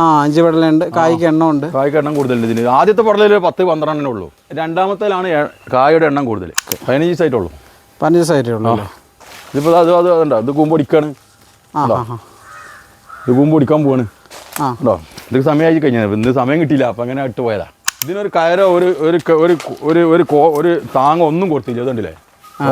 ആ അഞ്ച് പടലുണ്ട്. കായ്ക്ക് എണ്ണം ഉണ്ട് കായ്ക്ക് എണ്ണം കൂടുതലുണ്ട് ഇതിന് ആദ്യത്തെ പടലിൽ പത്ത് പന്ത്രണ്ടെണ്ണേ ഉള്ളൂ. രണ്ടാമത്തേലാണ് കായയുടെ എണ്ണം കൂടുതൽ പതിനഞ്ച് ഉള്ളൂ പതിനഞ്ച് സൈറ്റേ ഉള്ളൂ ഇതിപ്പോൾ അത് അത് അതുണ്ടോ ഇത് കൂമ്പൊടിക്കാണ് ഇത് കൂമ്പൊടിക്കാൻ പോവാണ്. ഉണ്ടോ ഇത് സമയമായി കഴിഞ്ഞാൽ ഇന്ന് സമയം കിട്ടിയില്ല. അപ്പം അങ്ങനെ ഇട്ട് പോയതാ. ഇതിനൊരു കയറോ ഒരു ഒരു ഒരു ഒരു ഒരു കോ ഒരു താങ്ങോ ഒന്നും കൊടുത്തില്ല. അതുകൊണ്ടില്ലേ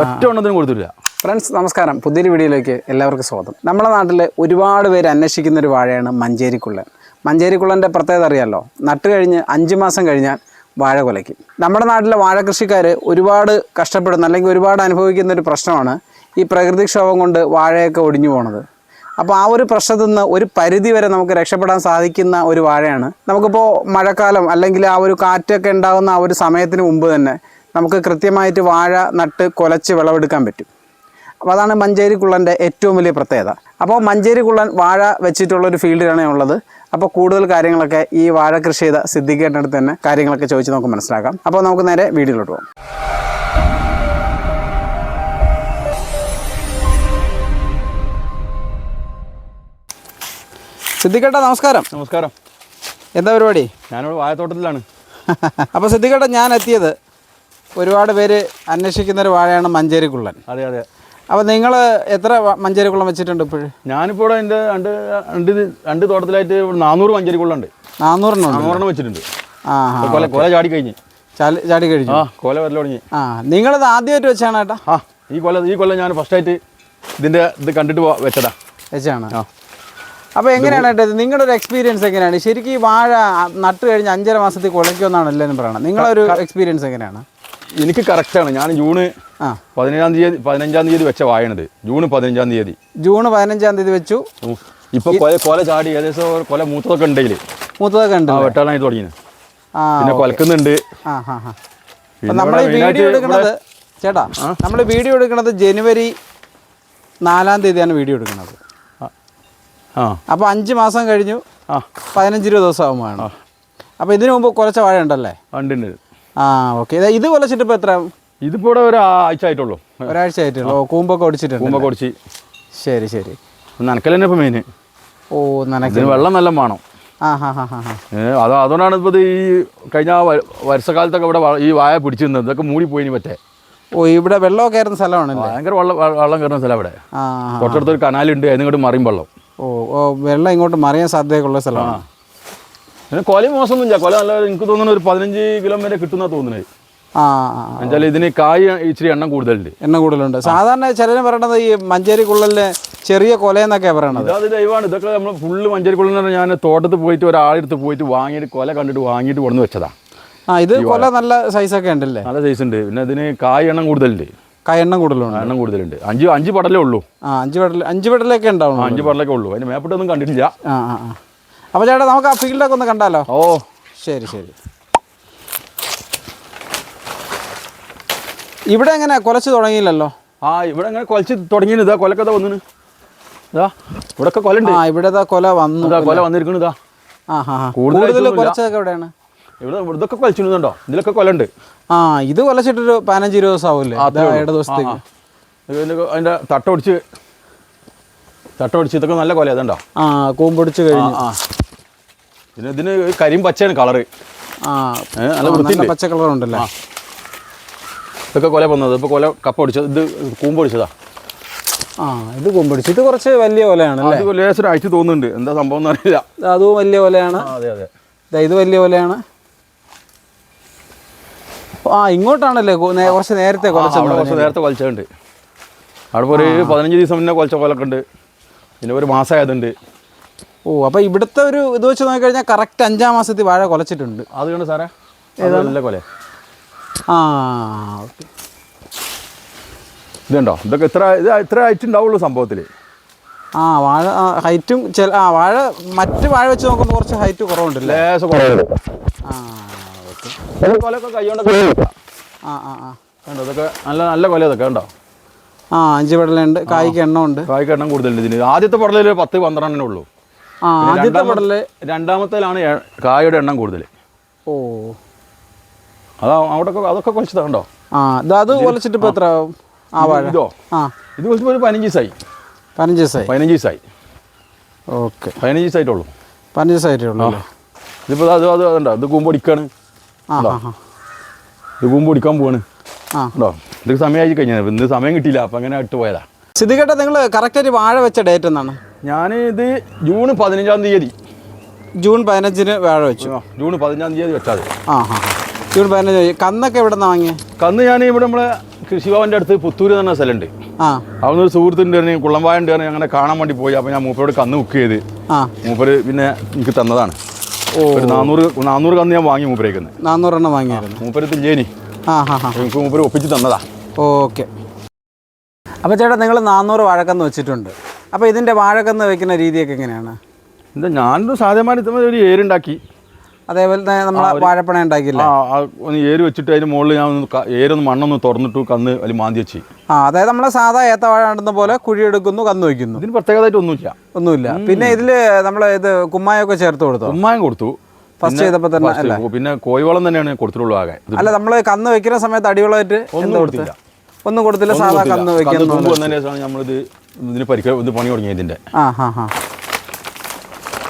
ഒറ്റ എണ്ണത്തിനും കൊടുത്തില്ല ഫ്രണ്ട്സ് നമസ്കാരം. പുതിയൊരു വീഡിയോയിലേക്ക് എല്ലാവർക്കും സ്വാഗതം. നമ്മുടെ നാട്ടിൽ ഒരുപാട് പേര് അന്വേഷിക്കുന്ന ഒരു വാഴയാണ് മഞ്ചേരിക്കുള്ളൻ. മഞ്ചേരിക്കുള്ളന്റെ പ്രത്യേകത അറിയാമല്ലോ നട്ട് കഴിഞ്ഞ് അഞ്ച് മാസം കഴിഞ്ഞാൽ വാഴ കുലയ്ക്കും. നമ്മുടെ നാട്ടിലെ വാഴ കൃഷിക്കാർ ഒരുപാട് കഷ്ടപ്പെടുന്ന അല്ലെങ്കിൽ ഒരുപാട് അനുഭവിക്കുന്ന ഒരു പ്രശ്നമാണ് ഈ പ്രകൃതിക്ഷോഭം കൊണ്ട് വാഴയൊക്കെ ഒടിഞ്ഞു പോണത്. അപ്പോൾ ആ ഒരു പ്രശ്നത്തിൽ നിന്ന് ഒരു പരിധി വരെ നമുക്ക് രക്ഷപ്പെടാൻ സാധിക്കുന്ന ഒരു വാഴയാണ്. നമുക്കിപ്പോൾ മഴക്കാലം അല്ലെങ്കിൽ ആ ഒരു കാറ്റൊക്കെ ഉണ്ടാകുന്ന ആ ഒരു സമയത്തിന് മുമ്പ് തന്നെ നമുക്ക് കൃത്യമായിട്ട് വാഴ നട്ട് കൊലച്ച് വിളവെടുക്കാൻ പറ്റും. അപ്പോൾ അതാണ് മഞ്ചേരി കുള്ളന്റെ ഏറ്റവും വലിയ പ്രത്യേകത. അപ്പോൾ മഞ്ചേരി കുള്ളൻ വാഴ വെച്ചിട്ടുള്ളൊരു ഫീൽഡിലാണ് ഉള്ളത്. അപ്പോൾ കൂടുതൽ കാര്യങ്ങളൊക്കെ ഈ വാഴ കൃഷി ചെയ്ത സിദ്ധിക്കേണ്ട അടുത്ത് തന്നെ കാര്യങ്ങളൊക്കെ ചോദിച്ചു നമുക്ക് മനസ്സിലാക്കാം. അപ്പോൾ നമുക്ക് നേരെ വീഡിയോയിലോട്ട് പോകാം. സിദ്ധിക്കേട്ട നമസ്കാരം. നമസ്കാരം. എന്താ പരിപാടി? ഞാനിവിടെ വാഴത്തോട്ടത്തിലാണ്. അപ്പോൾ സിദ്ധിക്കേട്ട ഞാൻ എത്തിയത് ഒരുപാട് പേര് അന്വേഷിക്കുന്ന ഒരു വാഴയാണ് മഞ്ചേരി കുള്ളൻ. അതെ അതെ. അപ്പോൾ നിങ്ങൾ എത്ര മഞ്ചേരിക്കുളം വെച്ചിട്ടുണ്ട് ഇപ്പോഴും? ഞാനിപ്പോൾ ഇവിടെ എന്റെ രണ്ട് രണ്ട് രണ്ട് തോട്ടത്തിലായിട്ട് ഇവിടെ നാനൂറ് മഞ്ചേരിക്കുള്ളുണ്ട് നാനൂറെണ്ണം ഉണ്ട് നാനൂറെണ്ണം വെച്ചിട്ടുണ്ട്. ആ ആ കൊല കൊല ചാടി കഴിഞ്ഞ്. ചാടി ചാടി കഴിഞ്ഞു. ആ കൊല തുടങ്ങി ആ നിങ്ങളത് ആദ്യമായിട്ട് വെച്ചാണ് ഏട്ടാ? ആ ഈ കൊല ഈ കൊല്ലം ഞാൻ ഫസ്റ്റായിട്ട് ഇതിന്റെ ഇത് കണ്ടിട്ട് പോ- വെച്ചതാ. വെച്ചാണ്. ആ. അപ്പോൾ എങ്ങനെയാണ് ഏട്ടാ ഇത്? നിങ്ങളുടെ ഒരു എക്സ്പീരിയൻസ് എങ്ങനെയാണ്? ശരിക്കും ഈ വാഴ നട്ട് കഴിഞ്ഞ് അഞ്ചര മാസത്തിൽ കുളയ്ക്കുമെന്നാണ് എല്ലാവരും പറയണത്. നിങ്ങളൊരു എക്സ്പീരിയൻസ് എങ്ങനെയാണ്? എനിക്ക് കറക്റ്റാണ് ഞാൻ ജൂൺ ആ. പതിനേഴാം തീയതി പതിനഞ്ചാം തീയതി വെച്ച വായണത് ജൂൺ പതിനഞ്ചാം തീയതി. ജൂൺ പതിനഞ്ചാം തീയതി വെച്ചു. ഇപ്പൊ കൊല കൊല ചാടി ഏകദേശം കൊല മൂത്തതൊക്കെ ഉണ്ടെങ്കിൽ മൂത്തതൊക്കെ ഉണ്ട് വെട്ടാളായി വെട്ടാനായി തുടങ്ങിയത്. പിന്നെ കൊലക്കുന്നുണ്ട് നമ്മൾ വീഡിയോ എടുക്കുന്നത് ചേട്ടാ നമ്മൾ വീഡിയോ എടുക്കുന്നത് ജനുവരി നാലാം തീയതിയാണ് വീഡിയോ എടുക്കുന്നത്. അപ്പോൾ അഞ്ച് മാസം കഴിഞ്ഞു. പതിനഞ്ച് ഇരുപത് ദിവസം ആകുമ്പോഴാണ് അപ്പോൾ ഇതിനു മുമ്പ് കുറച്ച് വാഴ ഉണ്ടല്ലേ? ഉണ്ട് ഉണ്ട്. ആ ഓക്കെ ഇത് കൊലച്ചിട്ട് ഇപ്പൊ എത്ര ഇതിപ്പോ ഇവിടെ ഒരു ആഴ്ച ആയിട്ടുള്ളൂ. ഒരാഴ്ച ആയിട്ടുള്ളൂ. കൂമ്പൊക്കെ ഒടിച്ചിട്ടുണ്ട് കൂമ്പൊക്കെ ഓടിച്ച്. ശരി ശരി. നനക്കൽ തന്നെ ഇപ്പൊ മെയിന് ഓ നനക്ക് വെള്ളം നല്ല വേണം. അത് അതുകൊണ്ടാണ് ഇപ്പോൾ ഈ കഴിഞ്ഞ വർഷക്കാലത്തൊക്കെ ഇവിടെ ഈ വായ പിടിച്ചു നിന്നത് ഇതൊക്കെ മൂടി പോയി പറ്റേ ഓ ഇവിടെ വെള്ളമൊക്കെ കയറുന്ന സ്ഥലമാണ് ഭയങ്കര വെള്ളം വെള്ളം കയറുന്ന സ്ഥലം അവിടെ. തൊട്ടടുത്തൊരു കനാലുണ്ട്. അതിന് അതിനിങ്ങോട്ട് മറിയും വെള്ളം. ഓ ഓ വെള്ളം ഇങ്ങോട്ട് മറിയാൻ സാധ്യതയൊക്കെ ഉള്ള സ്ഥലമാണ്. പിന്നെ കൊല മോശമൊന്നുമില്ല. കൊല നല്ല എനിക്ക് തോന്നുന്നു ഒരു പതിനഞ്ച് കിലോ വരെ കിട്ടുന്ന തോന്നുന്നത്. എന്നുവെച്ചാൽ ഇതിന് കായ് ഇച്ചിരി എണ്ണം കൂടുതലുണ്ട്. എണ്ണ കൂടുതലുണ്ട്. സാധാരണ ചിലര് പറയണത് ഈ മഞ്ചേരി കുള്ളലിന് ചെറിയ കൊലയെന്നൊക്കെയാണ് പറയണത്. അത് ദൈവമാണ്. ഇതൊക്കെ നമ്മൾ ഫുള്ള് മഞ്ചേരി മഞ്ചേരിക്കുള്ള ഞാൻ തോട്ടത്തിൽ പോയിട്ട് ഒരാളെടുത്ത് പോയിട്ട് വാങ്ങിയിട്ട് കൊല കണ്ടിട്ട് വാങ്ങിയിട്ട് കൊണ്ടു വെച്ചതാ. ആ ഇത് കൊല നല്ല സൈസൊക്കെ ഉണ്ടല്ലേ? നല്ല സൈസ് ഉണ്ട്. പിന്നെ ഇതിന് കായ് എണ്ണം കൂടുതലുണ്ട്. കയെണ്ണം കൂടുതലുണ്ട്. എണ്ണം കൂടുതലുണ്ട്. അഞ്ച് അഞ്ച് പടലേ ഉള്ളൂ. ആ അഞ്ച് പടൽ അഞ്ച് പടലൊക്കെ ഉണ്ടാവും അഞ്ച് പടലൊക്കെ ഉള്ളൂ. അതിന് മേപ്പെട്ടൊന്നും കണ്ടിട്ടില്ല. ആ ആ ആ. അപ്പോൾ ചേട്ടാ നമുക്ക് ആ ഫീൽഡൊക്കെ ഒന്ന് കണ്ടാലോ? ഓ. ശരി ശരി. ഇവിടെ എങ്ങനെ കൊലച്ച് തുടങ്ങിയില്ലല്ലോ? ആ ഇവിടെ എങ്ങനെ കൊലച്ച് തുടങ്ങിയത് ഇതാ കൊലക്കഥ വന്നിന്. ഇതാ ഇവിടെയൊക്കെ കൊലുണ്ട് ആ ഇവിടെ കൊല വന്നു കൊല വന്നിരിക്കണു ഇതാ. ആ ഹാ കൂടുതൽ കൊലച്ചതൊക്കെ എവിടെയാണ്? ഇവിടെ ഇതൊക്കെ കൊലച്ചിടുന്നുണ്ടോ ഇതിലൊക്കെ കൊലുണ്ട് ആ ഇത് കൊലച്ചിട്ടൊരു പതിനഞ്ച് ഇരുപത് ദിവസം ആവില്ലേ ഏഴ് ദിവസത്തേക്ക് അതിന്റെ തട്ടൊടിച്ച് തട്ടൊടിച്ച് ഇതൊക്കെ നല്ല കൊല അതുണ്ടോ ആ കൂമ്പൊടിച്ച് കഴിഞ്ഞു. ആ. പിന്നെ ഇതിന് കരിയും പച്ചയാണ് കളർ ആ നല്ല പച്ച കളർ ഉണ്ടല്ലോ? ഇതൊക്കെ കൊല വന്നത്. ഇപ്പോൾ കൊല കപ്പ ഒടിച്ചത് ഇത് കൂമ്പ് ഒടിച്ചതാ ആ ഇത് കൂമ്പൊടിച്ച് ഇത് കുറച്ച് വലിയ ഓലയാണ് അല്ലേ? അത് ലേശം അയച്ചു തോന്നുന്നുണ്ട്. എന്താ സംഭവം എന്ന് അറിയില്ല. അതും വലിയ ഓലയാണ് അതെ അതെ. ദാ ഇത് വലിയ ഓലയാണ് ആ ഇങ്ങോട്ടാണല്ലേ കു- നേ- കുറച്ച് നേരത്തെ കുറച്ച് കുറച്ച് നേരത്തെ കൊലച്ചുണ്ട് അവിടെ ഇപ്പോൾ ഒരു പതിനഞ്ച് ദിവസം മുന്നേ കൊലച്ച കൊലക്കുണ്ട് പിന്നെ ഒരു മാസമായതുണ്ട്. ഓ അപ്പോൾ ഇവിടുത്തെ ഒരു ഇത് വെച്ച് നോക്കിക്കഴിഞ്ഞാൽ കറക്റ്റ് അഞ്ചാം മാസത്തിൽ വാഴ കൊലച്ചിട്ടുണ്ട്. അതുകൊണ്ട് കണ്ട് സാറേ നല്ല കൊല ആ ഓക്കെ. ഇതുണ്ടോ? ഇതൊക്കെ ഇത്ര ഇത് ഇത്ര ഹൈറ്റ് ഉണ്ടാവുള്ളൂ സംഭവത്തിൽ ആ വാഴ ഹൈറ്റും ചില ആ വാഴ മറ്റ് വാഴ വെച്ച് നോക്കുമ്പോൾ കുറച്ച് ഹൈറ്റ് കുറവുണ്ടല്ലേ? ആ ഓക്കെ. കൊലൊക്കെ കൈകൊണ്ടൊക്കെ ആ ആ ആ. കണ്ടോ ഇതൊക്കെ നല്ല നല്ല കൊല ഇതൊക്കെ ഉണ്ടോ ആ അഞ്ച് പടലുണ്ട് കായ്ക്ക് എണ്ണം ഉണ്ട് കായ്ക്ക് എണ്ണം കൂടുതലുണ്ട് ഇതിന്. ആദ്യത്തെ പടലിൽ പത്ത് പന്ത്രണ്ടെണ്ണേ ഉള്ളൂ. ആദ്യത്തെ രണ്ടാമത്തേലാണ് കായയുടെ എണ്ണം കൂടുതൽ ഓ. അതാ അവിടെ അതൊക്കെ കുറച്ചതാ കണ്ടോ? ആ അത് കൊലച്ചിട്ട് ഇപ്പോൾ എത്ര ഇതോ ആ. ഇത് കുറച്ച് ഒരു പതിനഞ്ച് ദിവസമായി പതിനഞ്ച് ദിവസമായി പതിനഞ്ച് ദിവസമായി ഓക്കെ. പതിനഞ്ച് ദിവസമായിട്ടുള്ളൂ പതിനഞ്ച് ദിവസമായിട്ടുള്ളൂ ഇതിപ്പോൾ അത് അത് അതുണ്ടോ ഇത് കൂമ്പൊടിക്കാണ് ഇത് കൂമ്പൊടിക്കാൻ പോവാണ്. ആ. ഉണ്ടോ ഇത് സമയമായി കഴിഞ്ഞാൽ ഇന്ന് സമയം കിട്ടിയില്ല. അപ്പം അങ്ങനെ ഇട്ട് പോയതാ. സിദ്ധിക്കേട്ട നിങ്ങൾ കറക്റ്റായിട്ട് വാഴ വെച്ച ഡേറ്റ് എന്നാണ്? ഞാൻ ഇത് ജൂൺ പതിനഞ്ചാം തീയതി. ജൂൺ പതിനഞ്ചിന് വാഴ വെച്ചു. ജൂൺ പതിനഞ്ചാം തീയതി വെച്ചാൽ ആ ആ ആ. ജൂൺ പതിനഞ്ച് കന്നൊക്കെ എവിടെ നിന്നാണ് വാങ്ങിയത് കന്ന് ഞാൻ ഇവിടെ നമ്മളെ കൃഷിഭവന്റെ അടുത്ത് പുത്തൂര് തന്നെ സ്ഥലമുണ്ട്. ആ. അവിടെ ഒരു സുഹൃത്തുണ്ട് പറഞ്ഞ് കുള്ളമ്പായ ഉണ്ട് പറഞ്ഞ് അങ്ങനെ കാണാൻ വേണ്ടി പോയി. അപ്പോൾ ഞാൻ മൂപ്പരോട് കന്ന് ബുക്ക് ചെയ്ത്. ആ. മൂപ്പര് പിന്നെ എനിക്ക് തന്നതാണ്. ഓ. ഒരു നാനൂറ് നാനൂറ് കന്ന് ഞാൻ വാങ്ങി മൂപ്പരേക്കുന്നത് നാന്നൂറെണ്ണം വാങ്ങിയായിരുന്നു. മൂപ്പരത്തിൽ ജേനി ആ ഹാ ഹാ എനിക്ക് മൂപ്പര് ഒപ്പിച്ച് തന്നതാ. ഓക്കെ. അപ്പോൾ ചേട്ടാ നിങ്ങൾ നാന്നൂറ് വാഴക്കന്ന് വെച്ചിട്ടുണ്ട്. അപ്പോൾ ഇതിന്റെ വാഴക്കന്ന് വെക്കുന്ന രീതിയൊക്കെ എങ്ങനെയാണ്? എന്താ ഞാനൊരു സാധ്യമായിട്ട് ഒരു ഏരുണ്ടാക്കി. അതേപോലെ തന്നെ നമ്മൾ വാഴപ്പണ ഉണ്ടാക്കിയില്ല? ഒന്ന് ഏര് വെച്ചിട്ട് അതിന് മുകളിൽ ഞാൻ ഒന്ന് ഏരൊന്ന് മണ്ണൊന്ന് തുറന്നിട്ടു കന്ന് അതിൽ മാന്തി വെച്ച്. ആ അതായത് നമ്മളെ സാധാ ഏത്തവാഴ നടുന്ന പോലെ കുഴിയെടുക്കുന്നു കന്ന് വയ്ക്കുന്നു. ഇതിന് പ്രത്യേകതയായിട്ട് ഒന്നുമില്ല. ഒന്നുമില്ല. പിന്നെ ഇതിൽ നമ്മൾ ഇത് കുമ്മായൊക്കെ ചേർത്ത് കൊടുത്തു? കുമ്മായം കൊടുത്തു. ഫസ്റ്റ് ചെയ്തപ്പോൾ തന്നെ പിന്നെ കോഴിവളം തന്നെയാണ് കൊടുത്തിട്ടുള്ളൂ ആകെ. അല്ല നമ്മൾ കന്ന് വെക്കുന്ന സമയത്ത് അടിവളമായിട്ട് ഒന്നും കൊടുത്തില്ല. ഒന്നും കൊടുത്തില്ല സാധാ കന്ന് വെക്കാൻ നമ്മളിത് ഇതിന് പരിക്ക് ഇത് പണി തുടങ്ങി ഇതിന്റെ ആ ഹാ ഹാ.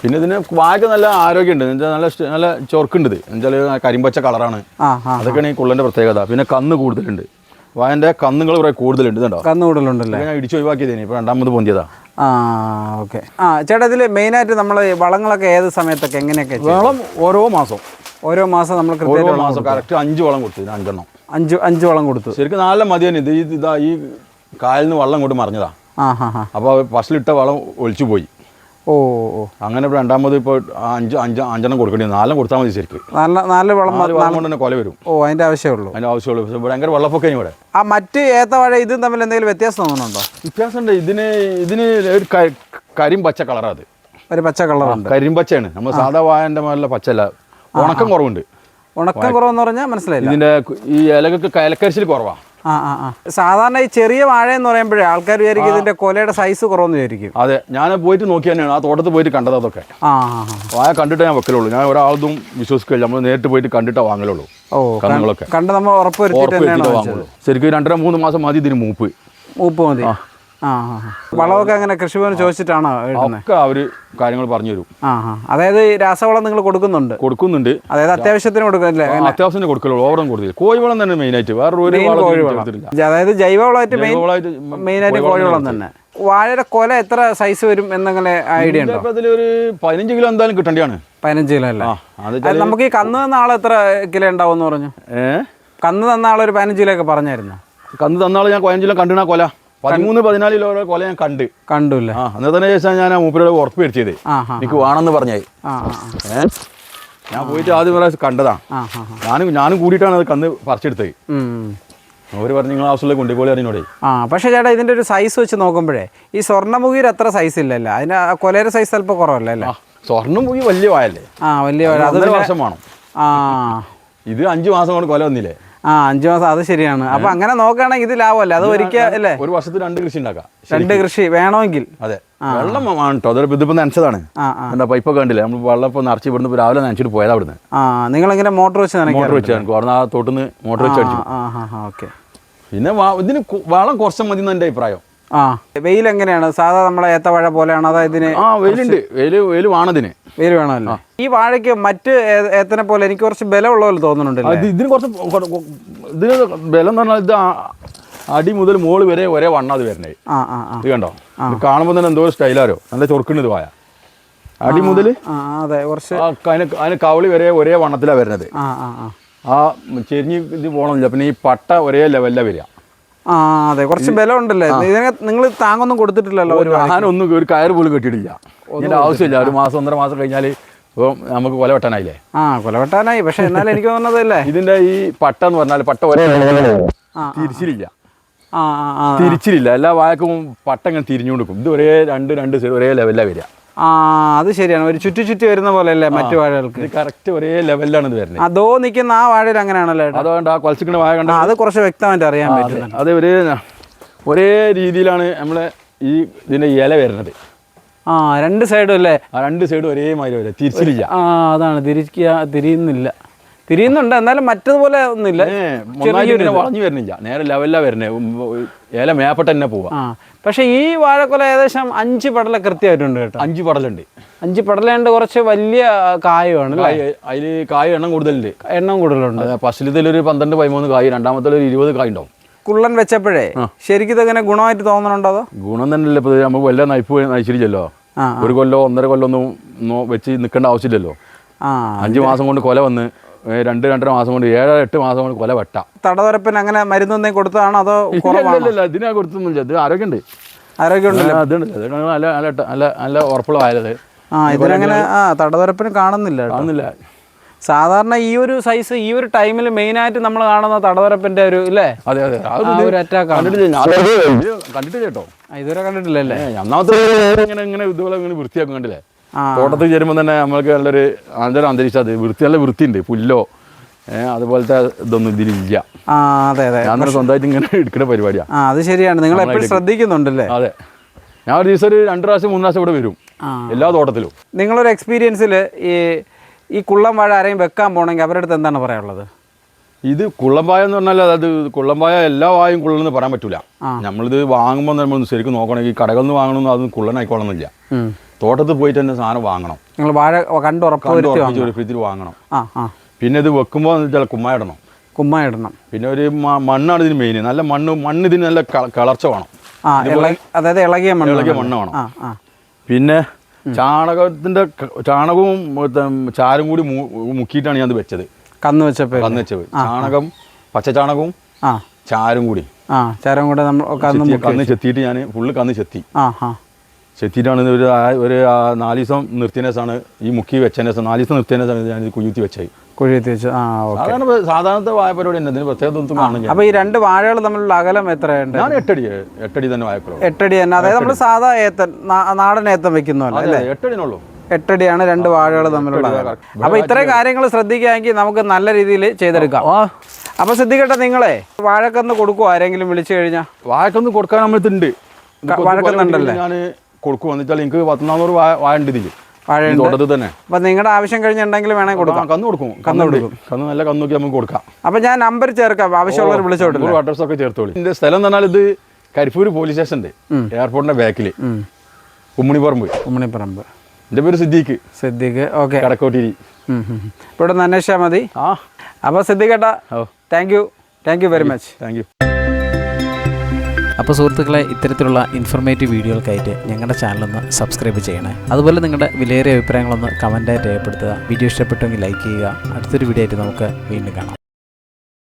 പിന്നെ ഇതിന് വാഴക്ക് നല്ല ആരോഗ്യമുണ്ട്. എന്താ നല്ല നല്ല ചൊർക്കുണ്ട് ഇത്. എന്നുവെച്ചാൽ കരിമ്പച്ച കളറാണ്. അതൊക്കെയാണ് ഈ കുള്ളന്റെ പ്രത്യേകത. പിന്നെ കന്ന് കൂടുതലുണ്ട്. വായന്റെ കന്നുകൾ കുറേ കൂടുതലുണ്ട് ഇതുണ്ടോ കന്ന് കൂടുതലുണ്ടല്ലേ? ഞാൻ ഇടിച്ച് ഒഴിവാക്കിയതേനെ. ഇപ്പോൾ രണ്ടാമത് പൊന്തിയതാ. ആ ഓക്കെ. ആ ചേട്ടാ ഇതിൽ മെയിനായിട്ട് നമ്മൾ വളങ്ങളൊക്കെ ഏത് സമയത്തൊക്കെ എങ്ങനെയൊക്കെ? വളം ഓരോ മാസം. ഓരോ മാസം നമ്മൾ ഓരോ മാസം കറക്റ്റ് അഞ്ച് വളം കൊടുത്തു ഇതിന് അഞ്ചെണ്ണം. അഞ്ച് അഞ്ച് വളം കൊടുത്തു. ശരിക്കും നല്ല മതി തന്നെ ഇത് ഇത് ഈ കായലിൽ നിന്ന് വെള്ളം കൊണ്ട് മറിഞ്ഞതാ. അപ്പോൾ ഫസ്റ്റിലിട്ട വളം ഒളിച്ചു പോയി. ഓ അങ്ങനെ ഇപ്പോൾ രണ്ടാമത് ഇപ്പോൾ അഞ്ച് അഞ്ച് അഞ്ചെണ്ണം കൊടുക്കേണ്ടി നാലും നാലെണ്ണം കൊടുത്താൽ മതി ശരിക്കും. നല്ല നാല് വളം വളം കൊണ്ട് തന്നെ കൊല വരും. ഓ അതിന്റെ ആവശ്യമുള്ളൂ അതിന്റെ ആവശ്യമുള്ളൂ. പക്ഷേ ഭയങ്കര വെള്ളപ്പൊക്കെ ഇവിടെ. ആ മറ്റ് ഏത്തവാഴ ഇതും തമ്മിൽ എന്തെങ്കിലും വ്യത്യാസം തോന്നുന്നുണ്ടോ? വ്യത്യാസമുണ്ട്. ഇതിന് ഇതിന് ഒരു കരിം പച്ച കളറാണ് അത്. ഒരു പച്ച കളറുണ്ട് കരിമ്പച്ചയാണ് നമ്മൾ സാധാ വായന്റെ മേലെ പച്ചല്ല ഉണക്കം കുറവുണ്ട്. ഉണക്കം കുറവെന്ന് പറഞ്ഞാൽ മനസ്സിലായി ഇതിന്റെ ഈ ഇലകൾക്ക് ഇലക്കരിച്ചിൽ കുറവാണ് ആ ആ ആ. സാധാരണ ഈ ചെറിയ വാഴ എന്ന് പറയുമ്പോഴേ ആൾക്കാർ വിചാരിക്കും ഇതിന്റെ കൊലയുടെ സൈസ് കുറവെന്ന് വിചാരിക്കും. അതെ ഞാൻ പോയിട്ട് നോക്കി തന്നെയാണ്. ആ തോട്ടത്തിൽ പോയിട്ട് കണ്ടത് അതൊക്കെ. ആ ആ ആ. വായ കണ്ടിട്ടേ ഞാൻ വെക്കലുള്ളൂ. ഞാൻ ഒരാളതും വിശ്വസിക്കില്ല. നമ്മൾ നേരിട്ട് പോയിട്ട് കണ്ടിട്ടേ വാങ്ങലുള്ളൂ ഓ കന്നുകളൊക്കെ. കണ്ട് നമ്മൾ ഉറപ്പ് വരുത്തിയിട്ട് ഉറപ്പ് തന്നെയാണ് വെച്ചിട്ട് വാങ്ങിച്ചത്. വാങ്ങുള്ളൂ. ശരിക്കും രണ്ടര മൂന്ന് മാസം മതി ഇതിന് മൂപ്പ്. മൂപ്പ് മതി. ആ. വളമൊക്കെ അങ്ങനെ കൃഷിഭവന് ചോദിച്ചിട്ടാണോ ഒക്കെ അവർ കാര്യങ്ങൾ പറഞ്ഞു തരും. അതായത് രാസവളം നിങ്ങൾ കൊടുക്കുന്നുണ്ട്? കൊടുക്കുന്നുണ്ട്. അതായത് അത്യാവശ്യത്തിന് കൊടുക്കുന്നില്ലേ? അത്യാവശ്യത്തിന് കൊടുക്കില്ല ഓവറും കൊടുത്തില്ല. കോഴിവളം തന്നെ വേറെ ഒരു മെയിൻ ആയിട്ട് വേറൊരു അതായത് ജൈവവളമായിട്ട് മെയിൻ ആയിട്ട് കോഴിവളം തന്നെ വാഴയുടെ കൊല എത്ര സൈസ് വരും എന്നങ്ങനെ ഐഡിയ ഉണ്ടോ? ഒരു പതിനഞ്ച് കിലോ എന്തായാലും കിട്ടേണ്ടിയാണ്. പതിനഞ്ച് കിലോ അല്ലേ? നമുക്ക് ഈ കന്ന് തന്ന ആൾ എത്ര കിലോ ഉണ്ടാവും എന്ന് പറഞ്ഞു കന്ന് തന്ന ആൾ ഒരു പതിനഞ്ച് കിലോ ഒക്കെ പറഞ്ഞായിരുന്നു? കന്ന് തന്നാൾ ഞാൻ പതിനഞ്ച് കിലോ കണ്ടിനാ കൊല. പതിമൂന്ന് പതിനാലിൽ ഓരോ കൊല ഞാൻ കണ്ട്. കണ്ടില്ല? അന്നേ തന്നെ ശേഷം ഞാൻ ആ മൂപ്പരോട് ഉറപ്പ് മേടിച്ചത് എനിക്ക് വേണമെന്ന് പറഞ്ഞായി. ഞാൻ പോയിട്ട് ആദ്യം പ്രാവശ്യം കണ്ടതാ. ഞാനും ഞാനും കൂടിയിട്ടാണ് അത് കന്ന് പറിച്ചെടുത്തത്. അവർ പറഞ്ഞു നിങ്ങൾ ആവശ്യമുള്ള കൊണ്ടുപോയി അറിഞ്ഞോടെ ആ പക്ഷെ ചേട്ടാ ഇതിന്റെ ഒരു സൈസ് വെച്ച് നോക്കുമ്പോഴേ ഈ സ്വർണമുഖിയിൽ അത്ര സൈസ് ഇല്ലല്ലോ. അതിന് കൊലയുടെ സൈസ് അല്പം കുറവല്ലേ അല്ലേ? ആ വലിയ വായല്ലേ? ആ വലിയ വായ. അത് ഒന്നര പിന്നെ- വർഷം വേണം. ആ. ഇത് അഞ്ചു മാസം കൊണ്ട് കൊല വന്നില്ലേ? ആ അഞ്ചു മാസം അത് ശരിയാണ്. അപ്പൊ അങ്ങനെ നോക്കുകയാണെങ്കിൽ ഇത് ലാഭമല്ലേ? അത് ഒരിക്കൽ അല്ലേ? ഒരു വർഷത്തിൽ രണ്ട് കൃഷി ഉണ്ടാക്കാം. രണ്ട് കൃഷി വേണമെങ്കിൽ. അതെ. വെള്ളം കേട്ടോ. അതൊരു ഇതിപ്പോ നനച്ചതാണ്. എന്താ പൈപ്പൊക്കെ കണ്ടില്ലേ? നമ്മൾ വെള്ളം ഇപ്പൊ നിറച്ച് ഇവിടുന്ന് രാവിലെ നനച്ചിട്ട് പോയതാ അവിടുന്ന് ആ നിങ്ങളിങ്ങനെ മോട്ടോർ വെച്ച് മോട്ടോർ വെച്ച് അവിടെ ആ തോട്ടിന്ന് മോട്ടോർ വെച്ച് അടിച്ചു. പിന്നെ ഇതിന് വളം കുറച്ച് മതി എന്ന് എന്റെ അഭിപ്രായം. ആ. വെയിൽ എങ്ങനെയാണ് സാധാ നമ്മളെ ഏത്തവാഴ പോലെയാണ്? അതായത് ഇതിന് ആ വെയിലുണ്ട്. വെയിൽ വെയിൽ വേണതിന്. വെയിൽ വേണമല്ലോ? ഈ വാഴയ്ക്ക് മറ്റ് ഏത്തനെ പോലെ എനിക്ക് കുറച്ച് ബലമുള്ള പോലെ തോന്നുന്നുണ്ട് ഇതിന് കുറച്ച് ഇതിന് ബലം എന്ന് പറഞ്ഞാൽ ഇത് അടി മുതൽ മോൾ വരെ ഒരേ വണ്ണ അത് വരണേ. ഇത് കണ്ടോ? കാണുമ്പോൾ തന്നെ എന്തോ സ്റ്റൈലാരോ നല്ല ചൊറുക്കുന്നത് പോയ അടി മുതൽ അതെ കുറച്ച് അതിന് കവളി വരെ ഒരേ വണ്ണത്തിലാണ് വരുന്നത് ആ ചെരിഞ്ഞ് ഇത് പോകണമില്ല പിന്നെ ഈ പട്ട ഒരേ ലെവലിലാണ് വരിക. ആ അതെ. കുറച്ച് ബലം ഉണ്ടല്ലേ ഇതിനെ നിങ്ങൾ താങ്ങൊന്നും കൊടുത്തിട്ടില്ലല്ലോ ഒരു ഞാനൊന്നും ഒരു കയർ പോലും കെട്ടിയിട്ടില്ല. ഇതിന്റെ ആവശ്യമില്ല. ഒരു മാസം ഒന്നര മാസം കഴിഞ്ഞാൽ ഇപ്പം നമുക്ക് കൊല വെട്ടാനായില്ലേ? ആ കൊലവെട്ടാനായി പക്ഷെ എന്നാലും എനിക്ക് തോന്നുന്നതല്ലേ? ഇതിന്റെ ഈ പട്ട എന്ന് പറഞ്ഞാൽ പട്ട ഒരേ തിരിച്ചിലില്ല. തിരിച്ചിലില്ല. എല്ലാ വായക്കും പട്ട ഇങ്ങനെ തിരിഞ്ഞുകൊണ്ട് കൊടുക്കും ഇത് ഒരേ രണ്ട് രണ്ട് ഒരേ ലെവലിലാണ് വരിക. ആ അത് ശരിയാണ്. ഒരു ചുറ്റി ചുറ്റി വരുന്ന പോലെ അല്ലേ മറ്റു വാഴകൾക്ക്? കറക്റ്റ് ഒരേ ലെവലിലാണ് ഇത് വരുന്നത്. അതോ നിൽക്കുന്ന ആ വാഴയിൽ അങ്ങനെയാണല്ലോ ഏട്ടാ. അതുകൊണ്ട് ആ കൊലച്ചിക്കുന്ന വാഴ കണ്ട അത് കുറച്ച് വ്യക്തമായിട്ട് അറിയാൻ പറ്റും അത് ഒരേ ഒരേ രീതിയിലാണ് നമ്മളെ ഈ ഇതിന്റെ ഇല വരുന്നത്. ആ രണ്ട് സൈഡും അല്ലേ? ആ രണ്ട് സൈഡും ഒരേമാതിരി വരിക തിരിച്ചിരിക്കുക ആ അതാണ്. തിരിക്കുക തിരിയുന്നില്ല. തിരിയുന്നുണ്ട്. എന്നാലും മറ്റതുപോലെ ഒന്നുമില്ല. വളഞ്ഞു വരുന്നില്ല. നേരെ ലെവലിലാണ് വരുന്നത്. ഇല മേപ്പെട്ട് തന്നെ പോവാ പക്ഷേ ഈ വാഴക്കൊല ഏകദേശം അഞ്ച് പടല കൃത്യമായിട്ടുണ്ട് കേട്ടോ. അഞ്ച് പടലുണ്ട്. അഞ്ച് പടലുണ്ട് കുറച്ച് വലിയ കായമാണ് അതിൽ കായ എണ്ണം കൂടുതലുണ്ട്. എണ്ണം കൂടുതലുണ്ട്. ഫസ്റ്റിലത്തിൽ പന്ത്രണ്ട് പതിമൂന്ന് കായ് രണ്ടാമത്തെ ഒരു ഇരുപത് കായ് ഉണ്ടാവും. കുള്ളൻ വെച്ചപ്പോഴേ ശരിക്കും ഇതങ്ങനെ ഗുണമായിട്ട് തോന്നുന്നുണ്ടോ അതോ? ഗുണം തന്നെയല്ലേ ഇപ്പോൾ നമുക്ക് വല്ല നയിപ്പ് നയിച്ചിരിച്ചല്ലോ. ഒരു കൊല്ലോ ഒന്നര കൊല്ലോ ഒന്നും വെച്ച് നിൽക്കേണ്ട ആവശ്യമില്ലല്ലോ. ആ അഞ്ച് മാസം കൊണ്ട് കൊല വന്ന് രണ്ട് രണ്ടര മാസം കൊണ്ട് ഏഴ് എട്ട് മാസം കൊണ്ട് കൊല വെട്ട. തടവരപ്പിന് അങ്ങനെ മരുന്നൊന്നും കൊടുത്തതാണോ അതോ കുറവാണോ? ഇല്ല ഇതിനാ കൊടുത്തൊന്നുമില്ല ഇത് ആരോഗ്യമുണ്ട്. ആരോഗ്യമുണ്ട് അതുണ്ട് അത് നല്ല നല്ല നല്ല നല്ല ഉറപ്പുള്ള വയലത് ആ ഇതിനങ്ങനെ ആ തടവരപ്പിന് കാണുന്നില്ല കാണുന്നില്ല. സാധാരണ ഈ ഒരു സൈസ് ഈ ഒരു ടൈമിൽ മെയിൻ ആയിട്ട് നമ്മൾ കാണുന്ന തടവരപ്പിന്റെ ഒരു ഇല്ലേ? അതെ അതെ. ഒരു അറ്റാക്ക് കണ്ടിട്ടില്ല? കേട്ടോ. ഇതുവരെ കണ്ടിട്ടില്ലല്ലേ? അല്ലേ ഒന്നാമത്തെ ഇങ്ങനെ ഇങ്ങനെ ഇതുപോലെ ഇങ്ങനെ വൃത്തിയാക്കും കണ്ടില്ലേ. തോട്ടത്തിൽ ചേരുമ്പോൾ തന്നെ നമ്മൾക്ക് നല്ലൊരു നല്ലൊരു അന്തരീക്ഷം അത് വൃത്തി നല്ല വൃത്തിയുണ്ട് പുല്ലോ അതുപോലത്തെ ഇതൊന്നും ഇതിലില്ല. ആ അതെ അതെ. ഞാൻ സ്വന്തമായിട്ട് ഇങ്ങനെ എടുക്കുന്ന പരിപാടിയാണ് അത് ശരിയാണ്. നിങ്ങൾ എപ്പോഴും ശ്രദ്ധിക്കുന്നുണ്ടല്ലേ? അതെ. ഞാൻ ഒരു ദിവസം ഒരു രണ്ട് പ്രാവശ്യം മൂന്ന് പ്രാവശ്യം ഇവിടെ വരും. എല്ലാ തോട്ടത്തിലും. നിങ്ങളൊരു എക്സ്പീരിയൻസിൽ ഈ ഈ കുള്ളം വാഴ ആരെയും വെക്കാൻ പോകണമെങ്കിൽ അവരുടെ അടുത്ത് എന്താണ് പറയാനുള്ളത്? ഇത് കുള്ളമ്പായ എന്ന് പറഞ്ഞാൽ അത് കുള്ളമ്പായ എല്ലാ വായും കുള്ളെന്ന് പറയാൻ പറ്റൂല. നമ്മളിത് വാങ്ങുമ്പോൾ നമ്മൾ ശരിക്കും നോക്കണമെങ്കിൽ കടകളിൽ നിന്ന് വാങ്ങണമെന്ന് അതൊന്നും കുള്ളനായിക്കോളണമെന്നില്ല. തോട്ടത്തിൽ പോയിട്ട് തന്നെ സാധനം വാങ്ങണം. നിങ്ങൾ വാഴ കണ്ട് ഉറപ്പ് ഫ്രിഡ്ജിൽ വാങ്ങണം. ആ ആ. പിന്നെ ഇത് വെക്കുമ്പോൾ ചില കുമ്മായിടണം കുമ്മ ഇടണം. പിന്നെ ഒരു മണ്ണാണ് ഇതിന് മെയിൻ നല്ല മണ്ണ് മണ്ണ് ഇതിന് നല്ല കിളർച്ച വേണം. അതായത് ഇളകിയ മണ്ണ് ഇളകിയ വേണം. മണ്ണ് വേണം. പിന്നെ ചാണകത്തിന്റെ ചാണകവും ചാരും കൂടി മുക്കിയിട്ടാണ് ഞാൻ വെച്ചത്. കന്ന് വെച്ചപ്പോൾ കന്ന് വെച്ചത് ചാണകം പച്ച ചാണകവും ചാരും കൂടി. ആ ചാരം കൂടെ നമ്മൾ കന്ന് ചെത്തിയിട്ട് ഞാൻ ഫുള്ള് കന്ന് ചെത്തി. ആ ആ. ചെത്തിയിട്ടാണ് ഒരു ഒരു നാല് ദിവസം നിർത്തിയനേസാണ് ഈ മുക്കി വെച്ചതിനേസം നാല് ദിവസം നിർത്തിയനേസാണ് ഞാൻ കുയ്യുത്തി വെച്ചത്. കുഴിയെത്തി വെച്ച്. ആ ഓക്കെ. സാധാരണ ഇപ്പൊ സാധാരണത്തെ വായ പരിപാടി തന്നെ ഇതിന് പ്രത്യേകത ഒന്നും കാണില്ല അപ്പോൾ ഈ രണ്ട് വാഴകൾ തമ്മിലുള്ള അകലം എത്രയുണ്ട്? ഞാൻ എട്ടടി എട്ടടി തന്നെ വായക്കുറവ് എട്ടടി തന്നെ. അതായത് നമ്മൾ സാധാ ഏത്തൻ നാ- നാടൻ ഏത്തൻ വെക്കുന്നതല്ല? എട്ടടിനുള്ളൂ എട്ടടിയാണ് രണ്ട് വാഴകൾ തമ്മിലുള്ള അകലം. അപ്പോൾ ഇത്രയും കാര്യങ്ങൾ ശ്രദ്ധിക്കുകയാണെങ്കിൽ നമുക്ക് നല്ല രീതിയിൽ ചെയ്തെടുക്കാം. അപ്പോൾ ശ്രദ്ധിക്കട്ടെ നിങ്ങളെ വാഴക്കന്ന് കൊടുക്കുമോ ആരെങ്കിലും വിളിച്ചു കഴിഞ്ഞാൽ വാഴക്കൊന്ന് കൊടുക്കാൻ നമ്മളിതുണ്ട്. വാഴക്കന്നുണ്ടല്ലേ? ഞാൻ കൊടുക്കും എന്നുവെച്ചാൽ എനിക്ക് പത്തനാന്നൂറ് വായ വായ ഉണ്ട് തോട്ടത്തിൽ തന്നെ. അപ്പോൾ നിങ്ങളുടെ ആവശ്യം കഴിഞ്ഞുണ്ടെങ്കിൽ വേണമെങ്കിൽ കൊടുക്കാം. കന്ന് കൊടുക്കും. കന്ന് കൊടുക്കും. കന്ന് നല്ല കന്ന് നോക്കി നമുക്ക് കൊടുക്കാം. അപ്പോൾ ഞാൻ നമ്പർ ചേർക്കാം. ആവശ്യമുള്ളവർ വിളിച്ചോട്ടില്ല? അഡ്രസ് ഒക്കെ ചേർത്തോളി. ഇതിന്റെ സ്ഥലം എന്ന് പറഞ്ഞാൽ ഇത് കരിപ്പൂർ പോലീസ് സ്റ്റേഷൻ ഉണ്ട് എയർപോർട്ടിന്റെ ബാക്കിൽ ഉമ്മണിപ്പറമ്പ് ഉമ്മണിപ്പറമ്പ് എന്റെ പേര് സിദ്ദീഖ്. സിദ്ദീഖ്. ഓക്കെ. കടക്കോട്ടിരി. ഇവിടെ അന്വേഷിച്ചാൽ മതി. ആ. അപ്പോൾ സിദ്ദീഖ് ഏട്ടാ thank you thank you very much thank you അപ്പോൾ സുഹൃത്തുക്കളെ ഇത്തരത്തിലുള്ള ഇൻഫർമേറ്റീവ് വീഡിയോകൾക്കായിട്ട് ഞങ്ങളുടെ ചാനലൊന്ന് സബ്സ്ക്രൈബ് ചെയ്യണേ. അതുപോലെ നിങ്ങളുടെ വിലയേറിയ അഭിപ്രായങ്ങളൊന്ന് കമന്റായിട്ട് രേഖപ്പെടുത്തുക. വീഡിയോ ഇഷ്ടപ്പെട്ടെങ്കിൽ ലൈക്ക് ചെയ്യുക. അടുത്തൊരു വീഡിയോ ആയിട്ട് നമുക്ക് വീണ്ടും കാണാം.